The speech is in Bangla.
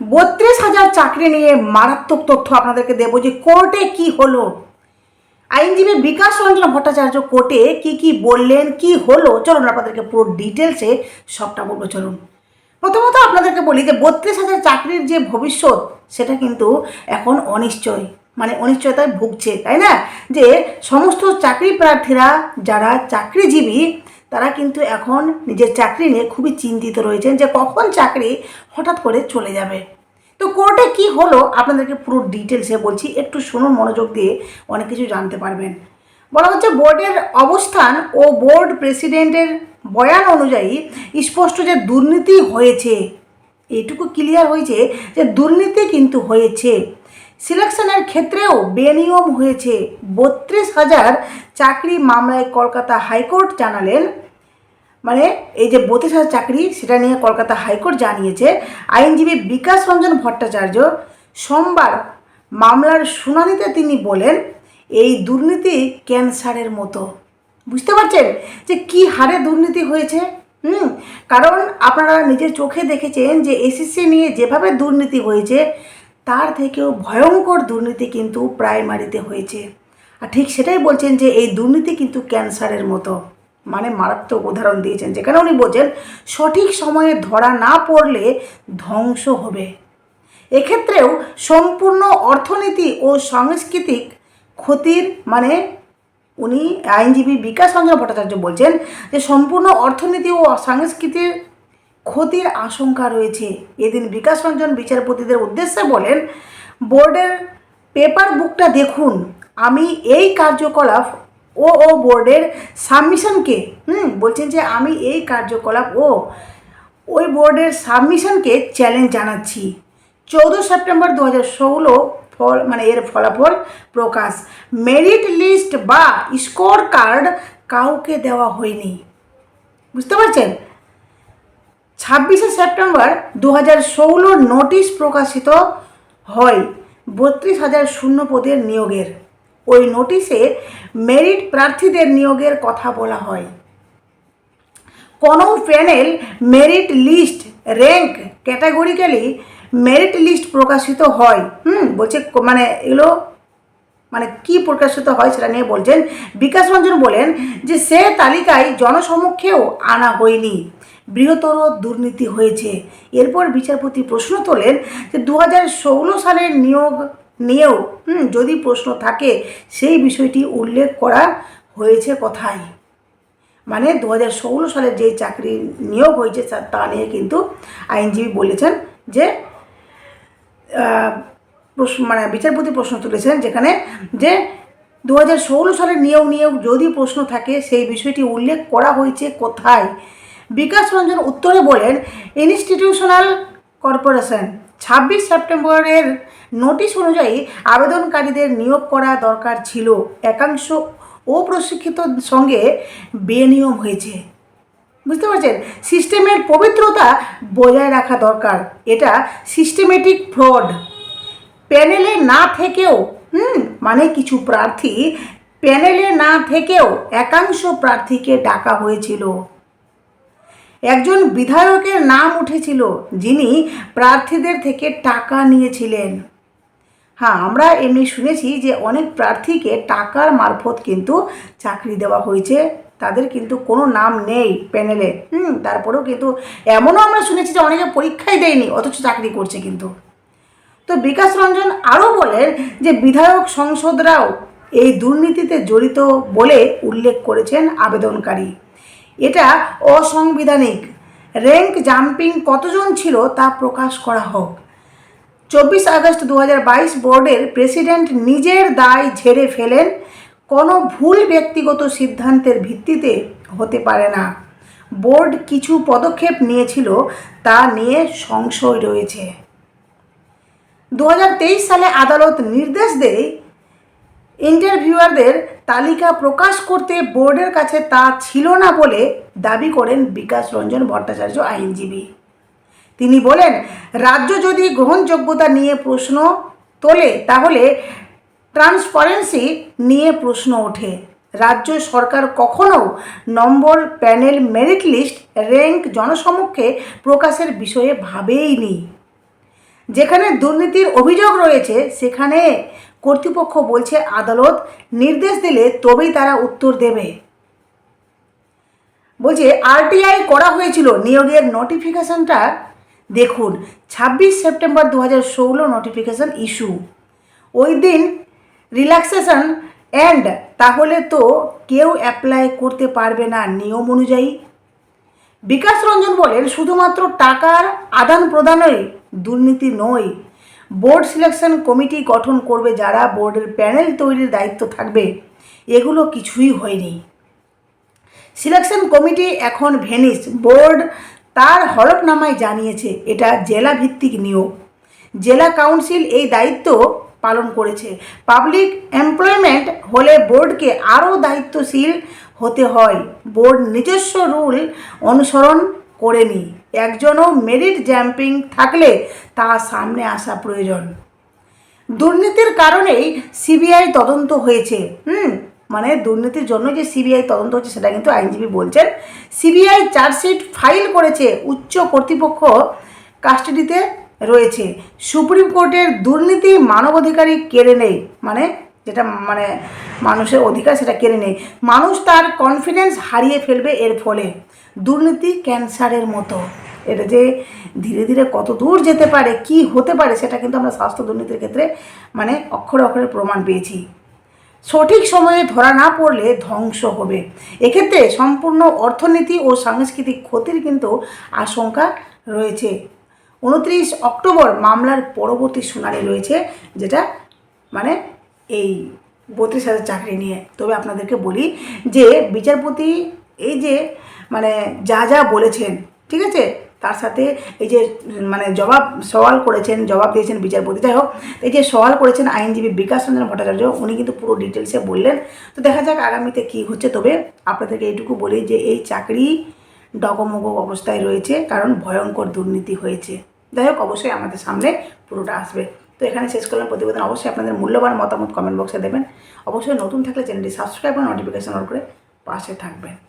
বত্রিশ হাজার চাকরি নিয়ে মারাত্মক তথ্য আপনাদেরকে দেবো যে কোর্টে কি হলো। আইনজীবী বিকাশ রঞ্জন ভট্টাচার্য কোর্টে কি কি বললেন, কি হলো? চলুন আপনাদেরকে পুরো ডিটেলসে সবটা বলব, চলুন। প্রথমত আপনাদেরকে বলি যে বত্রিশ হাজার চাকরির যে ভবিষ্যৎ, সেটা কিন্তু এখন অনিশ্চয়। মানে অনিশ্চয়তায় ভুগছে, তাই না? যে সমস্ত চাকরি প্রার্থীরা, যারা চাকরিজীবী তারা কিন্তু এখন নিজের চাকরি নিয়ে খুবই চিন্তিত রয়েছেন যে কখন চাকরি হঠাৎ করে চলে যাবে। তো কোর্টে কি হলো আপনাদেরকে পুরো ডিটেলসে বলছি, একটু শুনুন, মনোযোগ দিয়ে অনেক কিছু জানতে পারবেন। বলা হচ্ছে বোর্ডের অবস্থান ও বোর্ড প্রেসিডেন্টের বয়ান অনুযায়ী স্পষ্ট যে দুর্নীতি হয়েছে এটুকু ক্লিয়ার হয়েছে যে দুর্নীতি কিন্তু হয়েছে। সিলেকশনের ক্ষেত্রেও বেনিয়ম হয়েছে। বত্রিশ হাজার চাকরি মামলায় কলকাতা হাইকোর্ট জানালেন। মানে এই যে বত্রিশ হাজার চাকরি, সেটা নিয়ে কলকাতা হাইকোর্ট জানিয়েছে। আইনজীবী বিকাশ রঞ্জন ভট্টাচার্য সোমবার মামলার শুনানিতে তিনি বলেন, এই দুর্নীতি ক্যান্সারের মতো। বুঝতে পারছেন যে কি হারে দুর্নীতি হয়েছে? হুম, কারণ আপনারা নিজের চোখে দেখেছেন যে এসএসসি নিয়ে যেভাবে দুর্নীতি হয়েছে তার থেকেও ভয়ঙ্কর দুর্নীতি কিন্তু প্রাইমারিতে হয়েছে। আর ঠিক সেটাই বলছেন যে এই দুর্নীতি কিন্তু ক্যান্সারের মতো। মানে মারাত্মক উদাহরণ দিয়েছেন যেখানে উনি বলছেন, সঠিক সময়ে ধরা না পড়লে ধ্বংস হবে। এক্ষেত্রেও সম্পূর্ণ অর্থনীতি ও সাংস্কৃতিক ক্ষতির মানে উনি আইনজীবী বিকাশ রঞ্জন ভট্টাচার্য বলছেন যে, সম্পূর্ণ অর্থনীতি ও সাংস্কৃতিক ক্ষতির আশঙ্কা রয়েছে। এদিন বিকাশ রঞ্জন বিচারপতিদের উদ্দেশ্যে বলেন, বোর্ডের পেপার বুকটা দেখুন, আমি এই কার্যকলাপ ও ও বোর্ডের সাবমিশনকে, হুম, বলছেন যে আমি এই কার্যকলাপ ও ওই বোর্ডের সাবমিশনকে চ্যালেঞ্জ জানাচ্ছি। চৌদ্দ সেপ্টেম্বর দু হাজার ষোলো ফল মানে এর ফলাফল প্রকাশ। মেরিট লিস্ট বা স্কোর কার্ড কাউকে দেওয়া হয়নি। বুঝতে পারছেন? ছাব্বিশে সেপ্টেম্বর দু হাজার ষোলো নোটিশ প্রকাশিত হয়। বত্রিশ হাজার শূন্য পদের নিয়োগের। ওই নোটিশে মেরিট প্রার্থীদের নিয়োগের কথা বলা হয়। কোনো panel merit list rank categorically merit list প্রকাশিত হয়। হুম, বলছে মানে এগুলো মানে কি প্রকাশিত হয় সেটা নিয়ে বলছেন বিকাশ রঞ্জন বলেন যে সে তালিকায় জনসমক্ষেও আনা হয়নি। বৃহত্তর দুর্নীতি হয়েছে। এরপর বিচারপতি প্রশ্ন তোলেন যে দু হাজার ষোলো সালের নিয়োগ নিয়েও যদি প্রশ্ন থাকে, সেই বিষয়টি উল্লেখ করা হয়েছে কোথায়? মানে দু সালের যে চাকরি নিয়োগ হয়েছে তা- নিয়ে কিন্তু আইনজীবী বলেছেন যে মানে বিচারপতি প্রশ্ন তুলেছেন যেখানে যে দু সালের নিয়োগ নিয়োগ যদি প্রশ্ন থাকে, সেই বিষয়টি উল্লেখ করা হয়েছে কোথায়? বিকাশ রঞ্জন উত্তরে বলেন, ইনস্টিটিউশনাল কর্পোরেশন, ছাব্বিশ সেপ্টেম্বরের নোটিশ অনুযায়ী আবেদনকারীদের নিয়োগ করা দরকার ছিল। একাংশ ও অপ্রশিক্ষিত সঙ্গে বেনিয়ম হয়েছে। বুঝতে পারছেন? সিস্টেমের পবিত্রতা বজায় রাখা দরকার। এটা সিস্টেমেটিক ফ্রড। প্যানেলে না থেকেও, হুম মানে কিছু প্রার্থী প্যানেলে না থেকেও একাংশ প্রার্থীকে ডাকা হয়েছিল। একজন বিধায়কের নাম উঠেছিল, যিনি প্রার্থীদের থেকে টাকা নিয়েছিলেন। হ্যাঁ আমরা এমনি শুনেছি যে অনেক প্রার্থীকে টাকার মারফত কিন্তু চাকরি দেওয়া হয়েছে। তাদের কিন্তু কোনো নাম নেই প্যানেলে। হুম, তারপরেও কিন্তু এমনও আমরা শুনেছি যে অনেকে পরীক্ষাই দেয়নি, অথচ চাকরি করছে কিন্তু। তো বিকাশ রঞ্জন আরও বলেন যে বিধায়ক সংসদরাও এই দুর্নীতিতে জড়িত বলে উল্লেখ করেছেন আবেদনকারী। এটা অসাংবিধানিক। র্যাঙ্ক জাম্পিং কতজন ছিল তা প্রকাশ করা হোক। চব্বিশ আগস্ট দু হাজার বাইশ বোর্ডের প্রেসিডেন্ট নিজের দায় ঝেড়ে ফেলেন, কোনো ভুল ব্যক্তিগত সিদ্ধান্তের ভিত্তিতে হতে পারে না। বোর্ড কিছু পদক্ষেপ নিয়েছিল, তা নিয়ে সংশয় রয়েছে। দু হাজার তেইশ সালে আদালত নির্দেশ দেয় ইন্টারভিউয়ারদের তালিকা প্রকাশ করতে বোর্ডের কাছে তা ছিল না বলে দাবি করেন বিকাশ রঞ্জন ভট্টাচার্য, আইনজীবী। তিনি বলেন, রাজ্য যদি গ্রহণযোগ্যতা নিয়ে প্রশ্ন তোলে, তাহলে ট্রান্সপারেন্সি নিয়ে প্রশ্ন ওঠে। রাজ্য সরকার কখনো number panel merit list rank জনসমক্ষে প্রকাশের বিষয়ে ভাবেই ভাবেইনি। যেখানে দুর্নীতির অভিযোগ রয়েছে, সেখানে কর্তৃপক্ষ বলছে আদালত নির্দেশ দিলে তবেই তারা উত্তর দেবে। বলছে, আরটিআই করা হয়েছিল নিয়োগের নোটিফিকেশনটা দেখুন, ছাব্বিশ সেপ্টেম্বর দু হাজার ষোলো নোটিফিকেশান ইস্যু ওই দিন রিল্যাক্সেশন অ্যান্ড তাহলে তো কেউ অ্যাপ্লাই করতে পারবে না নিয়ম অনুযায়ী। বিকাশ রঞ্জন বলেন, শুধুমাত্র টাকার আদান প্রদানই দুর্নীতি নয় বোর্ড সিলেকশন কমিটি গঠন করবে যারা বোর্ডের প্যানেল তৈরির দায়িত্ব থাকবে। এগুলো কিছুই হয়নি। সিলেকশন কমিটি এখন ভেনিস বোর্ড তার হলফনামায় জানিয়েছে, এটা জেলা ভিত্তিক নিয়োগ। জেলা কাউন্সিল এই দায়িত্ব পালন করেছে। পাবলিক এমপ্লয়মেন্ট হলে বোর্ডকে আরও দায়িত্বশীল হতে হয়। বোর্ড নিজস্ব রুল অনুসরণ করেনি। একজনও মেরিট জ্যাম্পিং থাকলে তা সামনে আসা প্রয়োজন। দুর্নীতির কারণেই সিবিআই তদন্ত হয়েছে, হুম? মানে দুর্নীতির জন্য যে সিবিআই তদন্ত হচ্ছে সেটা কিন্তু আইনজীবী বলছেন। সিবিআই চার্জশিট ফাইল করেছে, উচ্চ কর্তৃপক্ষ কাস্টাডিতে রয়েছে। সুপ্রিম কোর্টের দুর্নীতি মানবাধিকারী কেড়ে নেই মানে যেটা মানে মানুষের অধিকার সেটা কেড়ে নেই। মানুষ তার কনফিডেন্স হারিয়ে ফেলবে এর ফলে। দুর্নীতি ক্যান্সারের মতো। এটা যে ধীরে ধীরে কত দূর যেতে পারে, কি হতে পারে, সেটা কিন্তু আমরা স্বাস্থ্য দুর্নীতির ক্ষেত্রে মানে অক্ষরে অক্ষরে প্রমাণ পেয়েছি। সঠিক সময়ে ধরা না পড়লে ধ্বংস হবে। এক্ষেত্রে সম্পূর্ণ অর্থনীতি ও সাংস্কৃতিক ক্ষতির কিন্তু আশঙ্কা রয়েছে। উনত্রিশ অক্টোবর মামলার পরবর্তী শুনানি রয়েছে, যেটা মানে এই বত্রিশ হাজার চাকরি নিয়ে। তবে আপনাদেরকে বলি যে বিচারপতি এই যে মানে যা যা বলেছেন, ঠিক আছে? তার সাথে এই যে মানে জবাব, সওয়াল করেছেন, জবাব দিয়েছেন বিচারপতি। যাই হোক, এই যে সওয়াল করেছেন আইনজীবী বিকাশ রঞ্জন ভট্টাচার্য, উনি কিন্তু পুরো ডিটেলসে বললেন। তো দেখা যাক আগামীতে কী হচ্ছে। তবে আপনাদেরকে এইটুকু বলি যে, এই চাকরি ডগমগ অবস্থায় রয়েছে, কারণ ভয়ঙ্কর দুর্নীতি হয়েছে। যাই হোক, অবশ্যই আমাদের সামনে পুরোটা আসবে। তো এখানে শেষ করলাম প্রতিবেদন। অবশ্যই আপনাদের মূল্যবান মতামত কমেন্ট বক্সে দেবেন। অবশ্যই নতুন থাকলে চ্যানেলটি সাবস্ক্রাইব এবং নোটিফিকেশন অন করে পাশে থাকবেন।